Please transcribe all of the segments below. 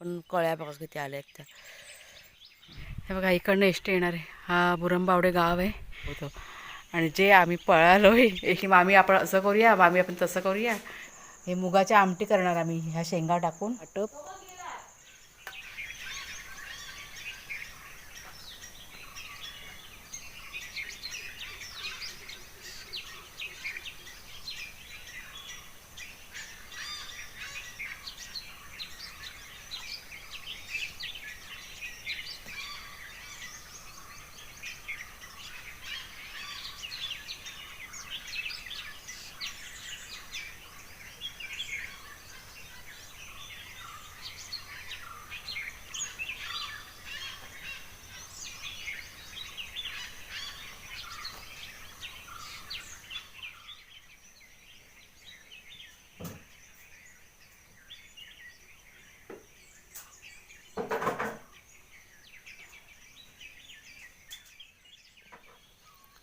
पण कळ्या बघा किती आल्या आहेत त्या. हे बघा इकडनं एस येणार आहे. हा बुरंबावडे गाव आहे. होतो. आणि जे आम्ही पळालो आहे की मामी आपण असं करूया मामी आपण तसं करूया. हे मुगाच्या आमटी करणार आम्ही ह्या शेंगा टाकून. आटप.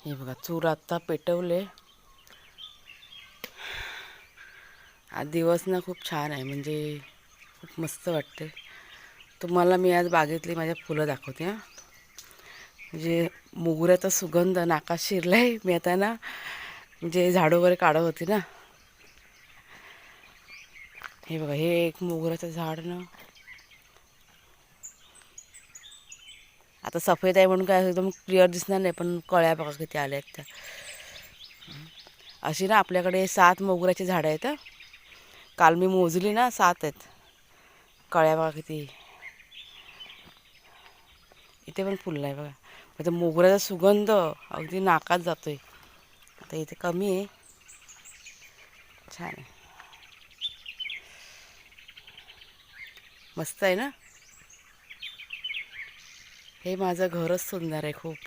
हे बघा चूर आत्ता पेटवले. आज दिवस ना खूप छान आहे म्हणजे खूप मस्त वाटते तुम्हाला मी आज बागेतली माझ्या फुलं दाखवते हां. म्हणजे मोगऱ्याचा सुगंध नाका शिरला आहे मी आता ना म्हणजे झाडं वगैरे काढत होती ना. हे बघा हे एक मोगऱ्याचं झाड ना. आता सफेद आहे म्हणून काय एकदम क्लिअर दिसणार नाही पण कळ्या बघा किती आल्या आहेत त्या. अशी ना आपल्याकडे सात मोगऱ्याची झाडं आहेत काल मी मोजली ना सात आहेत. कळ्या बघा किती. इथे पण फुलं आहे बघा. म्हणजे मोगऱ्याचा सुगंध अगदी नाकात जातो आहे आता इथे कमी आहे. छान आहे. मस्त आहे ना? हे माझं घरच सुंदर आहे खूप.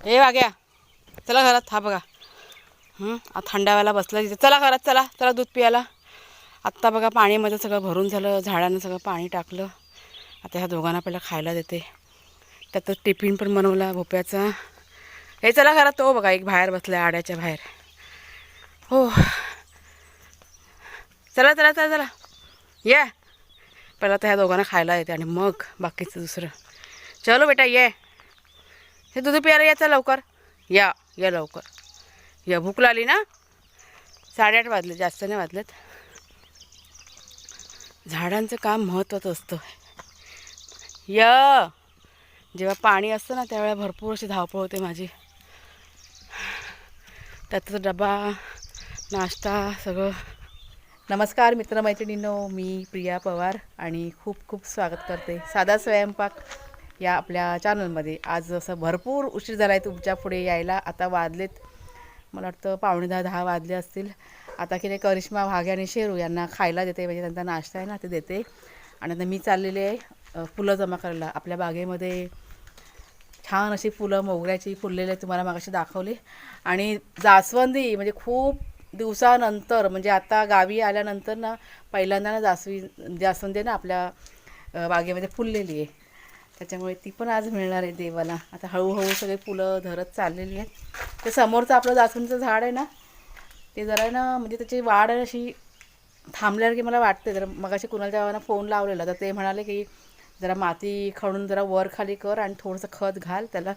हे वाग्या चला घरात हा बघा. आ थंडाव्याला बसलं तिथे. चला घरात चला चला दूध पियाला आत्ता बघा पाणीमध्ये सगळं भरून झालं झाडानं सगळं पाणी टाकलं. आता ह्या दोघांना पहिला खायला देते. त्यात टिफिन पण बनवला भोप्याचा. हे चला घरात तो बघा एक बाहेर बसला आड्याच्या बाहेर. हो. चला चला चला चला. ये. पहिला तर ह्या दोघांना खायला देते आणि मग बाकीचं दुसरं. चलो बेटा ये. हे दूध प्यायला यायचं लवकर. या या लवकर. या भूक लागली ना? साडेआठ वाजले जास्त नाही वाजलेत. झाडांचं काम महत्त्वाचं असतं. य! जेव्हा पाणी असतं ना त्यावेळेला भरपूर अशी धावपळ होते माझी. त्याचा डबा नाश्ता सगळं. नमस्कार मित्रमैत्रिणींनो. मी प्रिया पवार आणि खूप खूप स्वागत करते. साधा स्वयंपाक या आपल्या चॅनलमध्ये आज असं भरपूर उशीर झाला आहे तुमच्यापुढे यायला. आता वाजलेत मला वाटतं पावणे दहा दहा वाजले असतील. आता की नाही करिश्मा भाग्य आणि शेरू यांना खायला देते म्हणजे त्यांचा नाश्ता आहे ना ते देते. आणि आता मी चाललेले आहे फुलं जमा करायला. आपल्या बागेमध्ये छान अशी फुलं मोगऱ्याची फुललेली तुम्हाला मागाशी दाखवली. आणि जास्वंदी म्हणजे खूप दिवसानंतर म्हणजे आता गावी आल्यानंतर ना पहिल्यांदा ना जास्वी जास्वंदी ना आपल्या बागेमध्ये फुललेली आहे. त्याच्यामुळे ती पण आज मिळणार आहे देवाला. आता हळूहळू सगळे फुलं धरत चाललेली आहेत. ते समोरचं आपलं जास्वंदीचं झाड आहे ना ते जरा ना म्हणजे त्याची वाढ अशी थांबल्यासारखी मला वाटते जरा मगाशी कुणाला तेव्हा फोन लावलेला तर ते म्हणाले की जरा माती खणून जरा वर खाली कर आणि थोडंसं खत घाल त्याला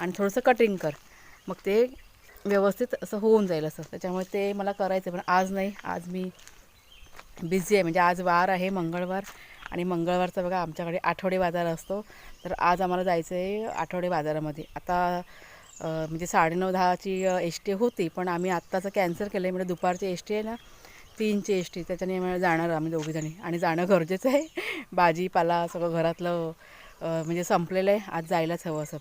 आणि थोडंसं कटिंग कर. मग ते व्यवस्थित असं होऊन जाईल असं. त्याच्यामुळे ते मला करायचं आहे. पण आज नाही. आज मी बिझी आहे. म्हणजे आज वार आहे मंगळवार. आणि मंगळवारचा बघा आमच्याकडे आठवडे बाजार असतो. तर आज आम्हाला जायचं आहे आठवडे बाजारामध्ये. आता म्हणजे साडेनऊ दहाची एस टी होती पण आम्ही आत्ताचं कॅन्सल केलं आहे म्हणजे दुपारची एस टी आहे ना तीनची एस टी त्याच्याने मला जाणार आम्ही दोघीजणी आणि जाणं गरजेचं आहे. भाजीपाला सगळं घरातलं म्हणजे संपलेलं आहे. आज जायलाच हवं असं.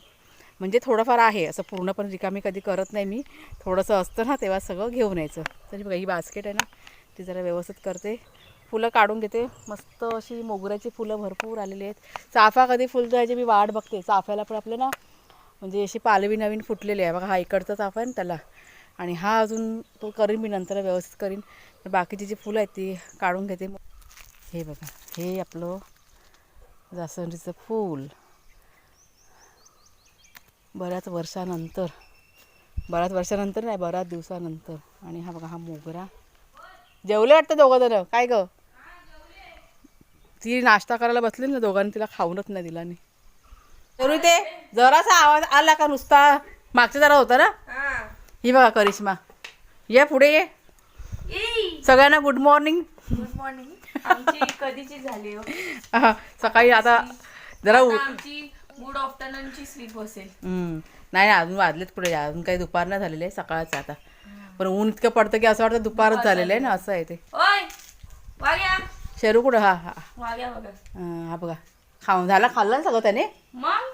म्हणजे थोडंफार आहे. असं पूर्णपणे रिकामी कधी करत नाही मी. थोडंसं असतं ना तेव्हा सगळं घेऊन यायचं. तरी बघा ही बास्केट आहे ना ती जरा व्यवस्थित करते. फुलं काढून घेते. मस्त अशी मोगऱ्याची फुलं भरपूर आलेली आहेत. चाफा कधी फुलतो याची मी वाट बघते. चाफ्याला पण आपलं ना म्हणजे अशी पालवी नवीन फुटलेली आहे. बघा हा इकडचा चाफा आहे ना त्याला. आणि हा अजून तो करीन मी नंतर व्यवस्थित करीन. तर बाकीची जी फुलं आहेत ती काढून घेते. हे बघा हे आपलं जास्वंदीचं फूल. बऱ्याच वर्षानंतर बऱ्याच वर्षानंतर नाही बऱ्याच दिवसानंतर. आणि हा बघा हा मोगरा. जेवले वाटतं दोघं जण? काय गं? ती नाश्ता करायला बसली ना दोघांनी तिला खाऊनच नाही दिला नाही तरी ते जरासा आवाज आला का नुसता? मागच्या जरा होता ना? ही. बघा करिश्मा. ये पुढे ये. सगळ्यांना गुड मॉर्निंग गुड मॉर्निंग आमची कधीची झाली हो? सकाळी आता जरा उ- आता आमची गुड आफ्टरनूनची स्लीप असेल. हम्म. नाही नाही, अजून वाजलेत पुढे. अजून काही दुपार नाही झालेले आहे सकाळचं आता. पण ऊन इतकं पडतं की असं वाटतं दुपारच झालेलं आहे ना असं आहे ते. ओय वाग्या शेरू कुठं? हा हा. वाग्या बघा. हा बघा. खाऊन झाला खाल्लं ना सगळं त्याने? मग.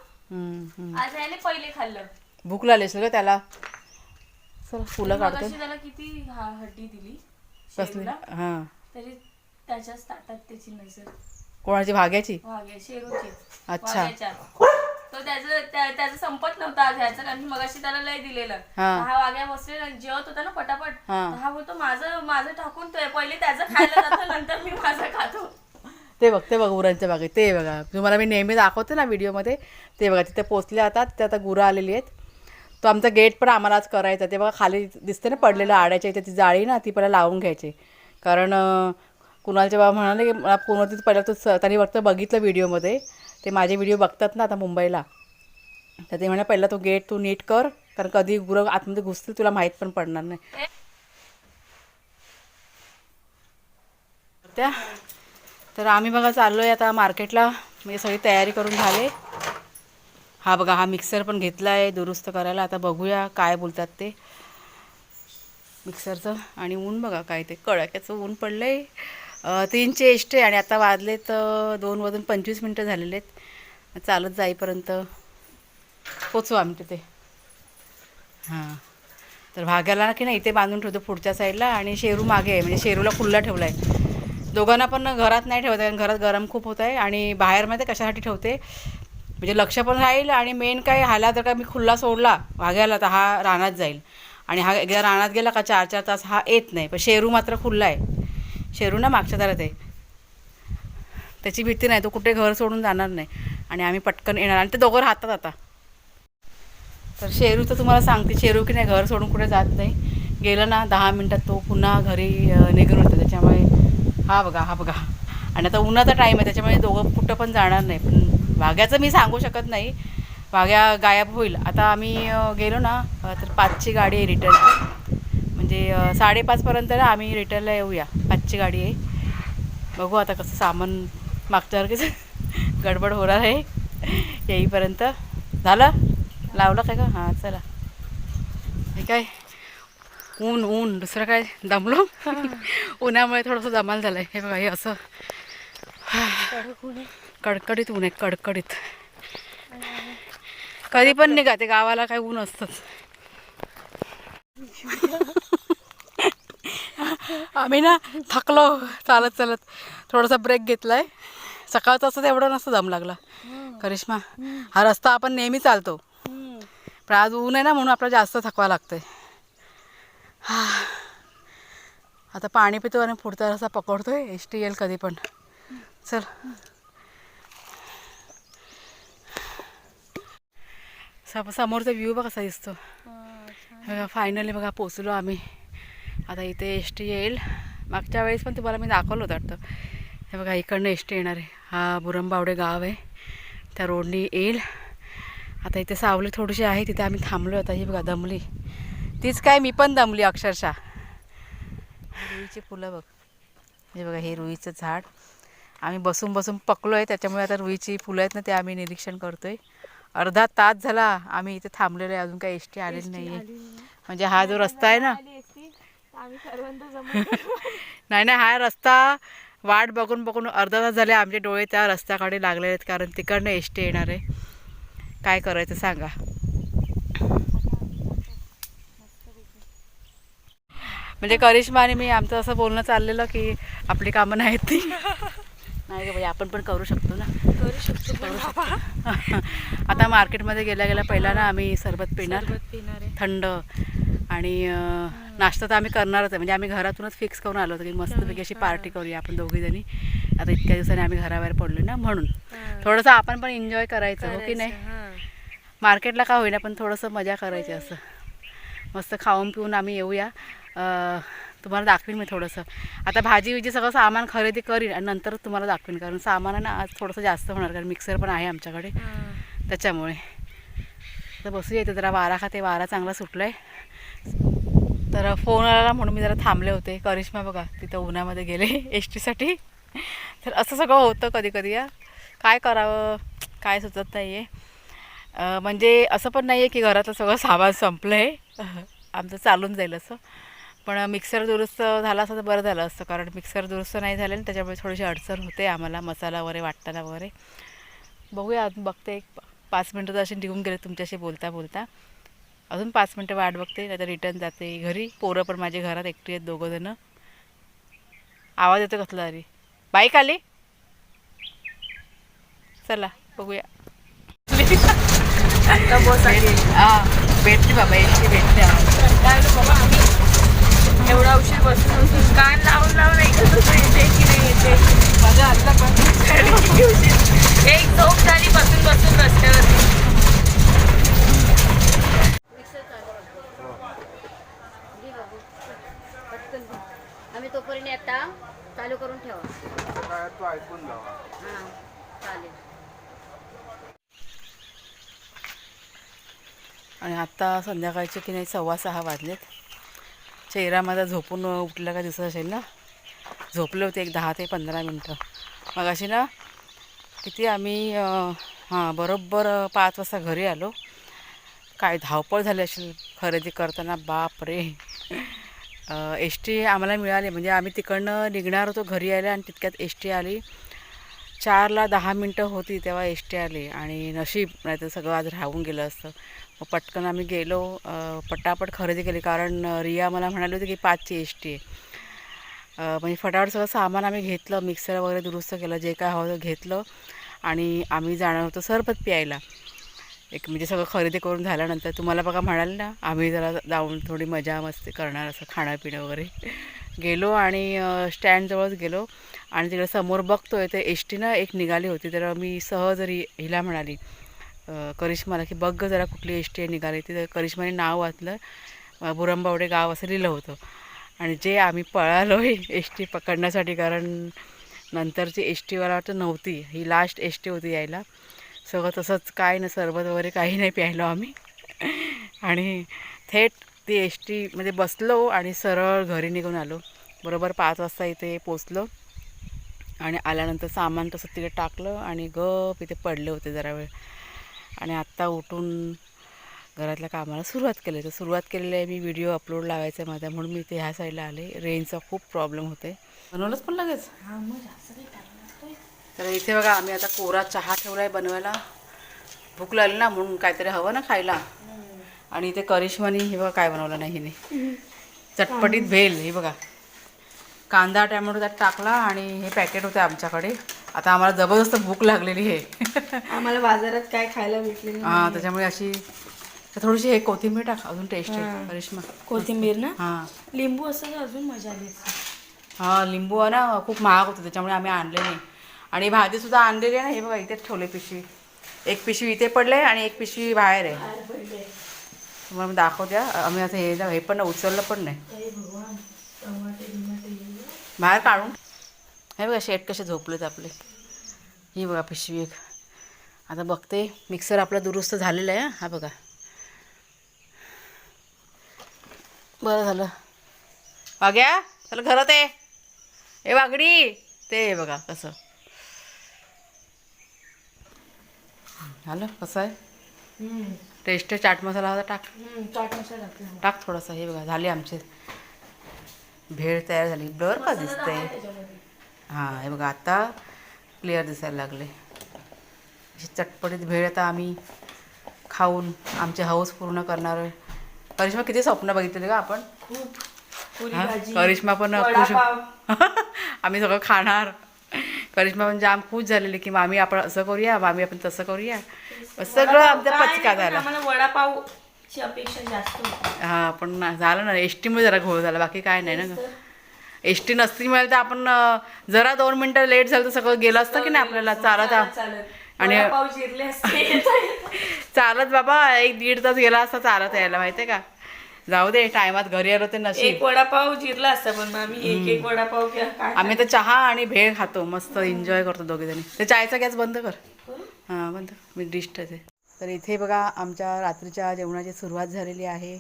आज याने पहिले खाल्लं. भूक लागली का त्याला. चल फुलं काढतो. मगाशी त्याला किती हा हड्डी दिली कसली शेरूला. हां. तरी त्याच्याच ताटात त्याची नजर. कोणाची? भाग्याची शेरूची अच्छा. तो त्याचं त्या- त्याचं संपत नव्हतं आज ह्याचं कारण की मगाशी त्याला लय दिलेलं. हा. हा वाग्या बसलेला जेवत होता ना पटापट. हा. तर हा बोलतो माझं माझं टाकून तो पहिले त्याचं खायला जातो नंतर मी माझं खातो. ते बघ ते बघ गुरांच्या बागेत ते बघा. तुम्हाला मी नेहमी दाखवते ना व्हिडिओमध्ये. ते बघा तिथे पोचले आता तिथे आता गुरं आलेली आहेत. तो आमचा गेट पण आम्हाला आज करायचा ते बघा खाली दिसते ना पडलेलं आड्याच्या इथे ती जाळी ना ती पहिला लावून घ्यायची. कारण अं, कुणालचे बाबा म्हणाले की मला पुनवतीत पहिला तो स- त्यांनी फक्त बघितलं व्हिडिओमध्ये. ते माझे व्हिडिओ बघतात ना आता मुंबईला. तर ते म्हणा पहिला तो गेट तू नीट कर कारण कधी गुरं आतमध्ये घुसतील तुला माहीत पण पडणार नाही. त्या. तर आम्ही बघा चाललो आहे आता मार्केटला. म्हणजे सगळी तयारी करून झाले. हा बघा हा मिक्सर पण घेतला आहे दुरुस्त करायला. आता बघूया काय बोलतात ते. मिक्सरचं आणि ऊन बघा काय ते. कडाक्याचं ऊन पडलं आहे तीनचे एष्टे आणि आता वाजले तर दोन वाजून पंचवीस मिनटं झालेले आहेत. चालत जाईपर्यंत पोचू आम्ही तिथे. हां. तर भाग्याला की नाही इथे बांधून ठेवतो पुढच्या साईडला आणि शेरू मागे आहे म्हणजे शेरूला खुल्ला ठेवला आहे दोघांना पण घरात नाही ठेवत कारण घरात गरम खूप होत आहे आणि बाहेर माहिती कशासाठी ठेवते? म्हणजे लक्ष पण राहील आणि मेन काय ह्याला जर का मी खुल्ला सोडला वाघ्याला तर हा रानात जाईल. आणि हा एकदा रानात गेला का चार चार तास हा येत नाही. पण शेरू मात्र खुल्ला आहे. शेरू ना मागच्या दारात आहे. त्याची भीती नाही तो कुठे घर सोडून जाणार नाही. आणि आम्ही पटकन येणार आणि ते दोघं राहतात आता. तर शेरू तर तुम्हाला सांगते शेरू की नाही घर सोडून कुठे जात नाही. गेलं ना दहा मिनटात तो पुन्हा घरी निघून येतो त्याच्यामुळे हा बघा हा बघा. आणि आता उन्हाचा टाईम आहे त्याच्यामुळे दोघं कुठं पण जाणार नाही. पण वाघ्याचं मी सांगू शकत नाही. वाघ्या गायब होईल. आता आम्ही गेलो ना तर पाचची गाडी आहे रिटर्न म्हणजे साडेपाचपर्यंत ना आम्ही रिटर्नला येऊया. पाचची गाडी आहे. बघू आता कसं सामान मागच्यासारखीच गडबड होणार आहे. येईपर्यंत. झालं? लावलं काय का हां चला. हे काय? ऊन ऊन. दुसरं काय? दमलो? उन्हामुळे थोडंसं दमाल झालं आहे हे बघा हे असं. कडकडीत ऊन आहे कडकडीत. कधी पण निघा ते गावाला काय ऊन असतंच. आम्ही ना थकलो चालत चालत. थोडासा ब्रेक घेतलाय. सकाळचं असं एवढं नसतं दम लागला. करिश्मा हा रस्ता आपण नेहमी चालतो. पण आज ऊन आहे ना म्हणून आपल्याला जास्त थकवा लागतंय. हा. आता पाणी पितो आणि पुढचा रस्ता पकडतोय एस टी येईल कधी पण. चल. सम- समोरचा व्ह्यू बघा कसा दिसतो. बघा फायनली बघा पोचलो आम्ही. आता इथे एस टी येईल. मागच्या वेळेस पण तुम्हाला मी दाखवलं होतं वाटतं. हे बघा इकडनं एस टी येणार आहे. हा बुरंबावडे गाव आहे. त्या रोडनी येईल. आता इथे सावली थोडीशी आहे तिथे आम्ही थांबलो आता. ही बघा दमली. तीच काय मी पण दमली अक्षरशः. रुईची फुलं बघ. हे बघा हे रुईचं झाड. आम्ही बसून बसून पकलो आहे त्याच्यामुळे आता रुईची फुलं आहेत ना ते आम्ही निरीक्षण करतोय. अर्धा तास झाला आम्ही इथे थांबलेलो आहे. अजून काही एस टी आलेली नाही. आहे म्हणजे हा जो रस्ता आहे ना नाही. नाही हा रस्ता वाट बघून बघून अर्धा तास झाले आमचे डोळे त्या रस्त्याकडे लागलेले आहेत कारण तिकडनं एस टी येणार आहे. काय करायचं सांगा. म्हणजे करिश्मा आणि मी आमचं असं बोलणं चाललेलं की आपली कामं नाहीत ती. नाही ग बाई आपण पण करू शकतो ना. करू शकतो पण बाबा. आता मार्केटमध्ये गेल्या गेल्या पहिला ना आम्ही सरबत पिणार. थंड. आणि नाश्ता तर आम्ही करणारच आहे. म्हणजे आम्ही घरातूनच फिक्स करून आलो होतो की मस्तपैकी अशी पार्टी करूया आपण दोघी जणी. आता इतक्या दिवसांनी आम्ही घराबाहेर पडलो ना म्हणून. थोडंसं आपण पण एन्जॉय करायचं हो की नाही? मार्केटला का होईना पण थोडंसं मजा करायची असं. मस्त खाऊन पिऊन आम्ही येऊया. तुम्हाला दाखवीन मी थोडंसं. आता भाजी विजी सगळं सामान खरेदी करीन आणि नंतर तुम्हाला दाखवीन कारण सामान आहे ना आज थोडंसं जास्त होणार कारण मिक्सर पण आहे आमच्याकडे. त्याच्यामुळे. तर बसूया इथे जरा वारा खाते वारा चांगला सुटला आहे तर फोन आला म्हणून मी जरा थांबले होते. करिश्मा बघा तिथं उन्हामध्ये गेले एस टीसाठी तर असं सगळं होतं कधी कधी या काय करावं? काय सुचत नाही आहे म्हणजे असं पण नाही आहे की घरातलं सगळं सामान संपलं आहे आमचं चालून जाईल असं. पण मिक्सर दुरुस्त झाला असं तर बरं झालं असतं. कारण मिक्सर दुरुस्त नाही झालं आणि त्याच्यामुळे थोडीशी अडचण होते आम्हाला मसाला वगैरे वाटताना वगैरे. बघूया बघते. एक पाच मिनटं तर अशी निघून गेले तुमच्याशी बोलता बोलता अजून पाच मिनटं वाट बघते नाही तर रिटर्न जाते. घरी पोरं पण माझ्या घरात एकटी आहेत दोघं जण. आवाज येतो कसला तरी. बाईक आली चला बघूया. हा. भेटली बाबा एकटी भेटली बाबा आम्ही एवढा उशीर बसून बसून कान लावून लावून ऐकत होतो येते की नाही येते की नाही. माझा आत्ता पण एक झोप झाली बसून बसून रस्त्यावरती दे बाबू पटकन दे. आम्ही तोपर्यंत आता चालू करून ठेवा. काय तू ऐकून जावा हां चालेल. आणि आत्ता संध्याकाळचे की नाही सव्वा सहा वाजलेत. चेहरा माझा झोपून उठला का दिसत असेल ना? झोपले होते एक दहा ते पंधरा मिनटं. मग अशी ना किती आम्ही हां बरोबर पाच वाजता घरी आलो. काय धावपळ झाली असेल खरेदी करताना बाप रे एस टी आम्हाला मिळाली. म्हणजे आम्ही तिकडनं निघणार होतो घरी यायला आणि तितक्यात एस टी आली. चारला दहा मिनटं होती तेव्हा एस टी आली आणि नशीब नाही तर सगळं आज राहून गेलं असतं. मग पटकन आम्ही गेलो. पटापट खरेदी केली कारण रिया मला म्हणाली होती की पाचची एस टी आहे. म्हणजे फटाफट सगळं सामान आम्ही घेतलं मिक्सर वगैरे दुरुस्त केलं जे काय हवं ते घेतलं आणि आम्ही जाणार होतो सरबत प्यायला. एक म्हणजे सगळं खरेदी करून झाल्यानंतर तुम्हाला बघा म्हणाल ना आम्ही जरा जाऊन थोडी मजा मस्ती करणार असं खाणं पिणं वगैरे गेलो आणि स्टँडजवळच गेलो आणि तिकडे समोर बघतोय तर एस टीनं एक निघाली होती. तर मी सहज हिला म्हणाली करिश्माला की बघ जरा कुठली एस टी निघाली ती. तर करिश्माने नाव वाचलं बुरंबावडे गाव असं लिहिलं होतं. आणि जे आम्ही पळालो एस टी पकडण्यासाठी कारण नंतरची एस टीवाला वाटतं नव्हती. ही लास्ट एस टी होती यायला. सगळं तसंच काय ना सरबत वगैरे काही नाही प्यायलो आम्ही. आणि थेट ती एस टीमध्ये म्हणजे बसलो आणि सरळ घरी निघून आलो. बरोबर पाच वाजता इथे पोचलो आणि आल्यानंतर सामान तसं तिथे टाकलं आणि गप इथे पडले होते जरा वेळ. आणि आत्ता उठून घरातल्या कामाला सुरुवात केली. तर सुरुवात केलेली आहे मी व्हिडिओ अपलोड लावायचा आहे माझा म्हणून मी इथे ह्या साईडला आले. रेंजचा खूप प्रॉब्लेम होते बनवलंच पण लगेच? मग तर इथे बघा आम्ही आता कोरा चहा ठेवला आहे बनवायला. भूक लागली ना म्हणून काहीतरी हवं ना खायला. आणि इथे करिश्मानी हे बघा काय बनवलं नाही हिने. चटपटीत भेल हे बघा. कांदा टॅमॅटो त्यात टाकला आणि हे पॅकेट होते आमच्याकडे. आता आम्हाला जबरदस्त भूक लागलेली आहे. आम्हाला बाजारात काय खायला भेटले हां त्याच्यामुळे अशी थोडीशी हे कोथिंबीर टाक अजून टेस्ट आहे. करिश्मा. कोथिंबीर ना? हां. लिंबू असं अजून मजा आली. हां लिंबू आहे ना खूप महाग होतं त्याच्यामुळे आम्ही आणले नाही. आणि भाजीसुद्धा आणलेली आहे ना हे बघा इथेच ठेवले पिशवी. एक पिशवी इथे पडले आणि एक पिशवी बाहेर आहे. तुम्हाला मी दाखवत्या आम्ही असं हे हे पण उचललं पण नाही. बाहेर काढून. हे बघा शेट कसे झोपलेत आपले. ही बघा पिशवी एक. आता बघते मिक्सर आपला दुरुस्त झालेला आहे हं. बघा. बरं झालं. वाग्या चला घरात आहे ए वागडी. ते बघा कसं. झालं? कसं आहे? टेस्ट चाट मसाला होता टाक. चाट मसाला. टाक थोडासा हे बघा झाले आमचे. भेळ तयार झाली. ब्लर का दिसतंय? हां हे बघा आता क्लिअर दिसायला लागले. अशी चटपटीत भेळ आता आम्ही खाऊन आमचे हौस पूर्ण करणार आहे. करिश्मा किती स्वप्न बघितलेले का आपण. खूप. करिश्मा पण खुश. आम्ही सगळं खाणार. करिश्मा पण जाम खुश झालेली की मामी आपण असं करूया मामी आपण तसं करूया. सगळं आमचा पचका झाला. आम्हाला वडापावची अपेक्षा जास्त होती. हा पण ना- झालं ना एस टीमुळे जरा घोळ झाला बाकी काय नाही ना एस टी नसती मिळाली तर आपण जरा दोन मिनिटं लेट झालं तर सगळं गेलं असतं की नाही आपल्याला? चालत आणि- वडापाव चालत बाबा एक दीड तास गेला असता चालत यायला माहितीये का? जाऊ दे टायमात घरी आलो ते नशीब. एक वडापाव जिरला असता पण आम्ही एक एक वडापाव आम्ही तर चहा आणि भेळ खातो मस्त एन्जॉय करतो दोघे जणी. ते चायचा गॅस बंद कर. हां बंद. मी डिश ठेवते तर इथे बघा आमच्या रात्रीच्या जेवणाची सुरुवात झालेली आहे.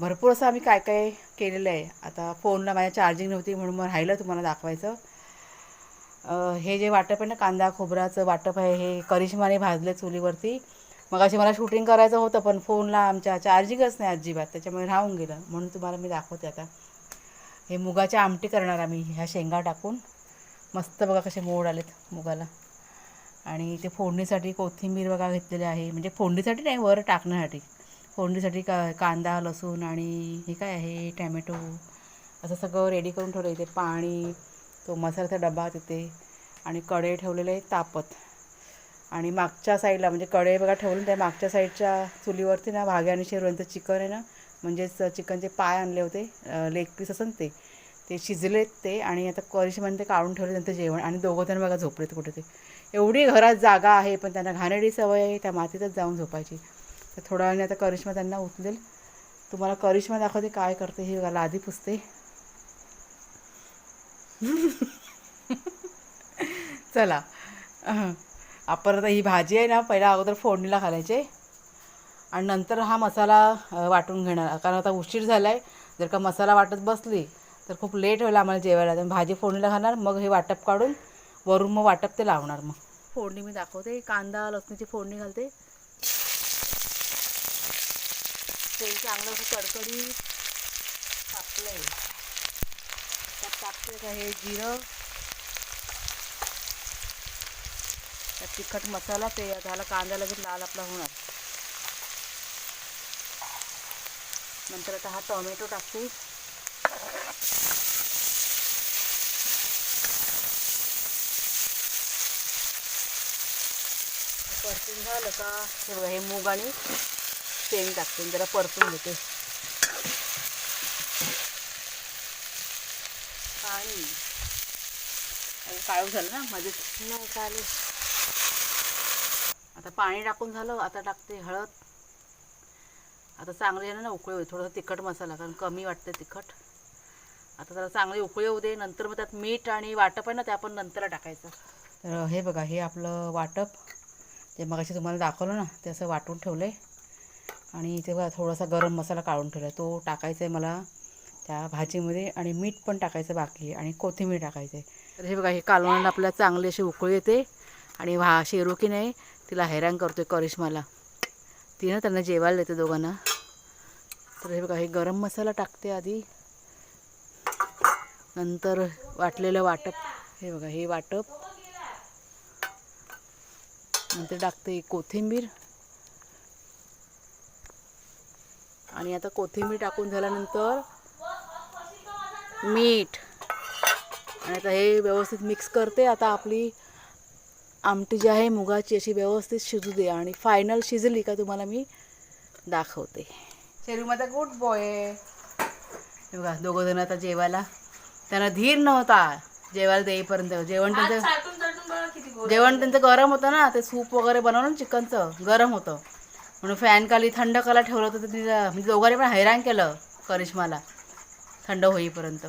भरपूर असं आम्ही काय काय केलेलं आहे. आता फोनला माझ्या चार्जिंग नव्हती म्हणून मग राहिलं तुम्हाला दाखवायचं. हे जे वाटप आहे ना कांदा खोबऱ्याचं वाटप आहे हे करिश्माने भाजले चुलीवरती. मग अशी मला शूटिंग करायचं होतं पण फोनला आमच्या चार्जिंगच नाही अजिबात. त्याच्यामुळे राहून गेलं. म्हणून तुम्हाला मी दाखवते आता. हे मुगाची आमटी करणार आम्ही. ह्या शेंगा टाकून. मस्त बघा कसे मोड आलेत मुगाला. आणि ते फोडणीसाठी कोथिंबीर बघा घेतलेली आहे. म्हणजे फोडणीसाठी नाही वर टाकण्यासाठी. फोडणीसाठी का कांदा लसूण आणि हे काय आहे? टॅमॅटो. असं सगळं रेडी करून ठेवलं इथे. पाणी तो मसाल्याचा डबा तिथे. आणि कडे ठेवलेले आहे तापत. आणि मागच्या साईडला म्हणजे कढई बघा ठेवलं त्या मागच्या साईडच्या चुलीवरती ना भाग्या आणि शेरवांचं चिकन आहे ना म्हणजेच चिकनचे पाय आणले होते लेग पीस असं ते ते शिजलेत ते आणि आता करिश्माने ते काढून ठेवले त्यांचं जेवण आणि दोघं जण बघा झोपलेत कुठे ते एवढी घरात जागा आहे पण त्यांना घाणेरडी सवय आहे त्या मातीतच जाऊन झोपायची. तर थोड्या वेळाने आता करिश्मा त्यांना उचलेल. तुम्हाला करिश्मा दाखवते काय करते हे बघा लादी पुसते. चला. आपण आता ही भाजी आहे ना पहिला अगोदर फोडणीला घालायचे. आणि नंतर हा मसाला वाटून घेणार. कारण आता उशीर झाला आहे जर का मसाला वाटत बसली तर खूप लेट होईल आम्हाला जेवायला. तर भाजी फोडणीला घालणार मग हे वाटप काढून वरून मग वाटप ते लावणार मग. फोडणी मी दाखवते. कांदा लसणीची फोडणी घालते. तेल चांगलं असं कडकडी टाकलं आहे त्यात टाकते का हे जिरं. त्यात तिखट मसाला ते झाला कांदा लगेच लाल आपला होणार. नंतर आता हा टोमॅटो टाकते. परतून झालं का? हे बघा हे मूग आणि शेंग टाकते. जरा परतून घेते. पाणी आणि काळू झालं ना मध्येच. नाही चालेल. आता पाणी टाकून झालं आता टाकते हळद. आता चांगली आहे ना उकळी होईल. थोडंसं तिखट मसाला कारण कमी वाटते तिखट. आता जरा चांगली उकळी होऊ दे नंतर मग त्यात मीठ आणि वाटप आहे ना ते आपण नंतर टाकायचं. तर हे बघा हे आपलं वाटप. ते मगाशी तुम्हाला दाखवलं ना ते असं वाटून ठेवलं आहे आणि इथे बघा थोडासा गरम मसाला काढून ठेवला आहे तो टाकायचा आहे मला त्या भाजीमध्ये आणि मीठ पण टाकायचं बाकी आणि कोथिंबीर टाकायचं आहे तर हे बघा हे कालवण आपल्याला चांगली अशी उकळी येते. आणि भा शेरू की नाही तिला हैराण करतोय करिश्माला. ती ना त्यांना जेवायला देते दोघांना. तर हे बघा हे गरम मसाला टाकते आधी. नंतर वाटलेलं वाटप. हे बघा हे वाटप. नंतर टाकते कोथिंबीर. आणि आता कोथिंबीर टाकून झाल्यानंतर मीठ. आणि आता हे व्यवस्थित मिक्स करते आता आपली आमटी जी आहे मुगाची अशी व्यवस्थित शिजू दे आणि फायनल शिजली का तुम्हाला मी दाखवते. शेरू माझा गुड बॉय बघा दोघं जण आता जेवायला. त्यांना धीर नव्हता. जेवायला देईपर्यंत. जेवण त्यांचं चाटून चाटून बघा किती गोड जेवण त्यांचं गरम होतं ना ते सूप वगैरे बनवलं ना चिकनचं गरम होतं. म्हणून फॅन खाली थंड करायला ठेवलं होतं तर तिला म्हणजे दोघांनी पण हैराण केलं करिश्माला. थंड होईपर्यंत.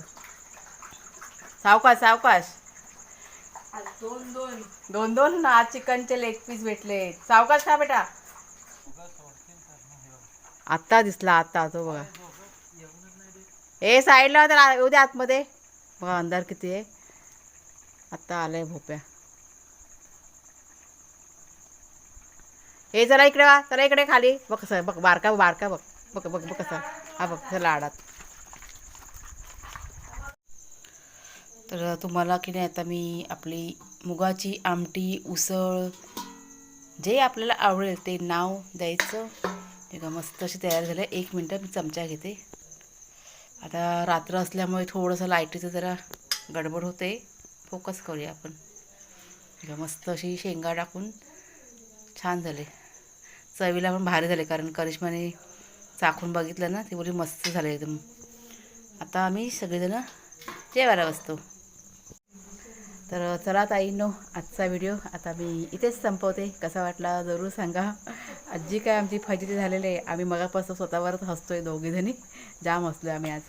सावकाश सावकाश. दोन दोन. दोन दोन ना चिकनचे लेग पीस भेटले. सावकाश खा बेटा. आत्ता दिसला आत्ता तो बघा. ए साईडला तर आ- येऊ दे आतमध्ये. बघा अंधार किती आहे. आत्ता आलाय भोप्या. हे जरा इकडे वा जरा इकडे खाली. बघ कसं बघ बारका बारका बघ. बघ बघ बघ कसं. हा बघ कसं लाडात. तर तुम्हाला की नाही आता मी आपली मुगाची आमटी उसळ जे आपल्याला आवडेल ते नाव द्यायचं. हे का मस्त अशी तयार झालं. एक मिनटं मी चमचा घेते. आता रात्र असल्यामुळे थोडंसं लाईटीचं जरा गडबड होते. फोकस करूया आपण. बघा, मस्त अशी शेंगा टाकून छान झाले. चवीला पण भारी झाले कारण करिश्माने चाखून बघितलं ना ती बोली मस्त झाले एकदम. आता आम्ही सगळेजणं जेवायला बसतो. तर चला ताईनो आजचा व्हिडिओ आता मी इथेच संपवते. कसा वाटला जरूर सांगा. आजी काय आमची फजिती झालेली आहे. आम्ही मगापासून स्वतःवरच हसतो आहे दोघीजणी जाम हसलो आम्ही आज.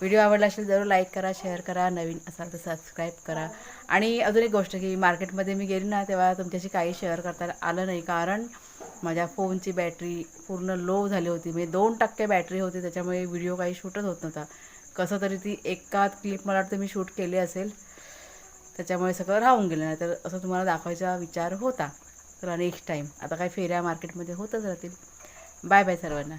व्हिडिओ आवडला असेल जरूर लाईक करा शेअर करा नवीन असाल तर सबस्क्राईब करा. आणि अजून एक गोष्ट की मार्केटमध्ये मी गेली ना तेव्हा तुमच्याशी काही शेअर करता आलं नाही. कारण माझ्या फोनची बॅटरी पूर्ण लो झाली होती. म्हणजे दोन टक्के बॅटरी होती. त्याच्यामुळे व्हिडिओ काही शूटच होत नव्हता. कसं तरी ती एका क्लिप मला वाटतं मी शूट केली असेल. त्याच्यामुळे सगळं राहून गेलं. नाही तर असं तुम्हाला दाखवायचा विचार होता. तर नेक्स्ट टाईम आता काय फेऱ्या मार्केटमध्ये होतच राहतील. बाय बाय सर्वांना.